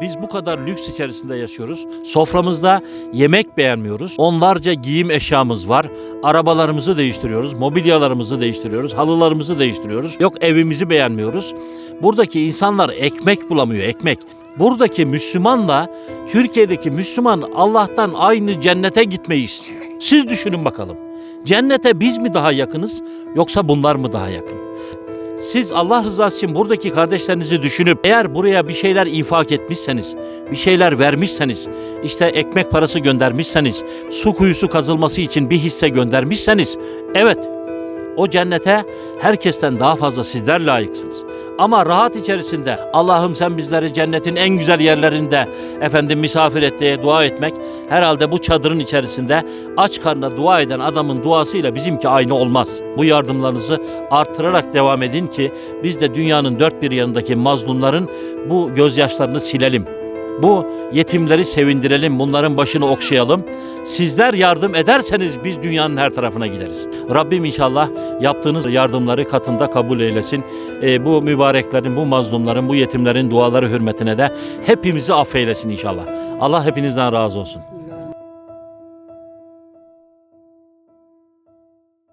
Biz bu kadar lüks içerisinde yaşıyoruz. Soframızda yemek beğenmiyoruz. Onlarca giyim eşyamız var. Arabalarımızı değiştiriyoruz. Mobilyalarımızı değiştiriyoruz. Halılarımızı değiştiriyoruz. Yok evimizi beğenmiyoruz. Buradaki insanlar ekmek bulamıyor, ekmek. Buradaki Müslümanla Türkiye'deki Müslüman Allah'tan aynı cennete gitmeyi istiyor. Siz düşünün bakalım. Cennete biz mi daha yakınız yoksa bunlar mı daha yakın? Siz Allah rızası için buradaki kardeşlerinizi düşünüp eğer buraya bir şeyler infak etmişseniz, bir şeyler vermişseniz, işte ekmek parası göndermişseniz, su kuyusu kazılması için bir hisse göndermişseniz, evet o cennete herkesten daha fazla sizler layıksınız. Ama rahat içerisinde Allah'ım sen bizleri cennetin en güzel yerlerinde efendim misafir et diye dua etmek herhalde bu çadırın içerisinde aç karnına dua eden adamın duasıyla bizimki aynı olmaz. Bu yardımlarınızı artırarak devam edin ki biz de dünyanın dört bir yanındaki mazlumların bu gözyaşlarını silelim. Bu yetimleri sevindirelim, bunların başını okşayalım. Sizler yardım ederseniz biz dünyanın her tarafına gideriz. Rabbim inşallah yaptığınız yardımları katında kabul eylesin. Ee, bu mübareklerin, bu mazlumların, bu yetimlerin duaları hürmetine de hepimizi affeylesin inşallah. Allah hepinizden razı olsun.